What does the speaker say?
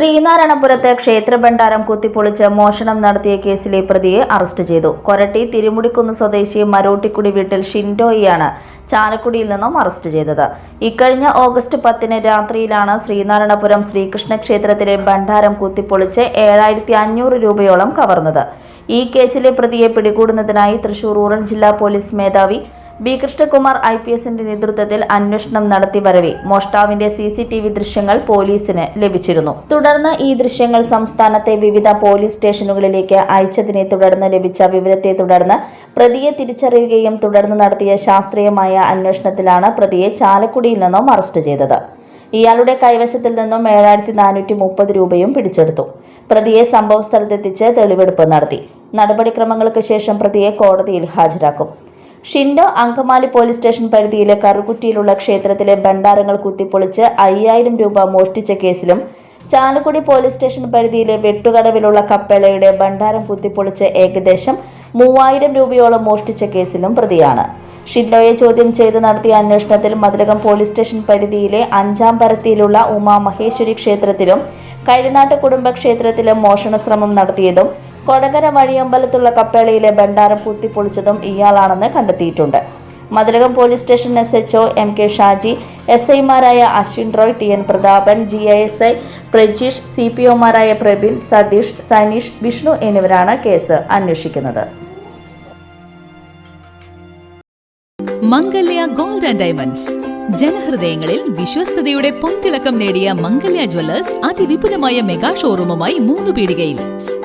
ശ്രീനാരായണപുരത്ത് ക്ഷേത്രഭണ്ഡാരം കുത്തിപ്പൊളിച്ച് മോഷണം നടത്തിയ കേസിലെ പ്രതിയെ അറസ്റ്റ് ചെയ്തു. കൊരട്ടി തിരുമുടിക്കുന്ന് സ്വദേശി മരോട്ടിക്കുടി വീട്ടിൽ ഷിൻഡോയിയാണ് ചാലക്കുടിയിൽ നിന്നും അറസ്റ്റ് ചെയ്തത്. ഇക്കഴിഞ്ഞ ഓഗസ്റ്റ് പത്തിന് രാത്രിയിലാണ് ശ്രീനാരായണപുരം ശ്രീകൃഷ്ണ ക്ഷേത്രത്തിലെ ഭണ്ഡാരം കുത്തിപ്പൊളിച്ച് ഏഴായിരത്തി അഞ്ഞൂറ് രൂപയോളം കവർന്നത്. ഈ കേസിലെ പ്രതിയെ പിടികൂടുന്നതിനായി തൃശൂർ റൂറൽ ജില്ലാ പോലീസ് മേധാവി ബി കൃഷ്ണകുമാർ ഐ പി എസിന്റെ നേതൃത്വത്തിൽ അന്വേഷണം നടത്തി വരവേ. മോഷ്ടാവിന്റെ സി സി ടി വി ദൃശ്യങ്ങൾ പോലീസിന് ലഭിച്ചിരുന്നു. തുടർന്ന് ഈ ദൃശ്യങ്ങൾ സംസ്ഥാനത്തെ വിവിധ പോലീസ് സ്റ്റേഷനുകളിലേക്ക് അയച്ചതിനെ തുടർന്ന് ലഭിച്ച വിവരത്തെ തുടർന്ന് പ്രതിയെ തിരിച്ചറിയുകയും തുടർന്ന് നടത്തിയ ശാസ്ത്രീയമായ അന്വേഷണത്തിലാണ് പ്രതിയെ ചാലക്കുടിയിൽ നിന്നും അറസ്റ്റ് ചെയ്തത്. ഇയാളുടെ കൈവശത്തിൽ നിന്നും ഏഴായിരത്തി നാനൂറ്റി മുപ്പത് രൂപയും പിടിച്ചെടുത്തു. പ്രതിയെ സംഭവ സ്ഥലത്തെത്തിച്ച് തെളിവെടുപ്പ് നടത്തി. നടപടിക്രമങ്ങൾക്ക് ശേഷം പ്രതിയെ കോടതിയിൽ ഹാജരാക്കും. ഷിൻഡോ അങ്കമാലി പോലീസ് സ്റ്റേഷൻ പരിധിയിലെ കറുകുറ്റിയിലുള്ള ക്ഷേത്രത്തിലെ ഭണ്ഡാരങ്ങൾ കുത്തിപ്പൊളിച്ച് അയ്യായിരം രൂപ മോഷ്ടിച്ച കേസിലും ചാലക്കുടി പോലീസ് സ്റ്റേഷൻ പരിധിയിലെ വെട്ടുകടവിലുള്ള കപ്പേളയുടെ ഭണ്ഡാരം കുത്തിപ്പൊളിച്ച് ഏകദേശം മൂവായിരം രൂപയോളം മോഷ്ടിച്ച കേസിലും പ്രതിയാണ്. ഷിൻഡോയെ ചോദ്യം ചെയ്ത് നടത്തിയ അന്വേഷണത്തിൽ മതിലകം പോലീസ് സ്റ്റേഷൻ പരിധിയിലെ അഞ്ചാം പരത്തിയിലുള്ള ഉമാ മഹേശ്വരി ക്ഷേത്രത്തിലും കൈനാട്ട് കുടുംബക്ഷേത്രത്തിലും മോഷണ ശ്രമം നടത്തിയതും കൊടകര വഴിയമ്പലത്തുള്ള കപ്പേളയിലെ ഭണ്ഡാരം പൊളിച്ചതും ഇയാളാണെന്ന് കണ്ടെത്തിയിട്ടുണ്ട്. Mathilakam police station S H O M K Shaji S ഐമാരായ Ashwin Roy T N Prathapan G I S I Prajeesh C P ഒമാരായ Prabin Satheesh Saneesh Vishnu എന്നിവരാണ് കേസ് അന്വേഷിക്കുന്നത്. Mangalya gold and diamonds. ജനഹൃദയങ്ങളിൽ വിശ്വസ്തയുടെ പൊൻതിളക്കം നേടിയ മംഗല്യ ജ്വല്ലേഴ്സ് അതിവിപുലമായ മെഗാ ഷോറൂമുമായി മൂന്ന് പീടികയിൽ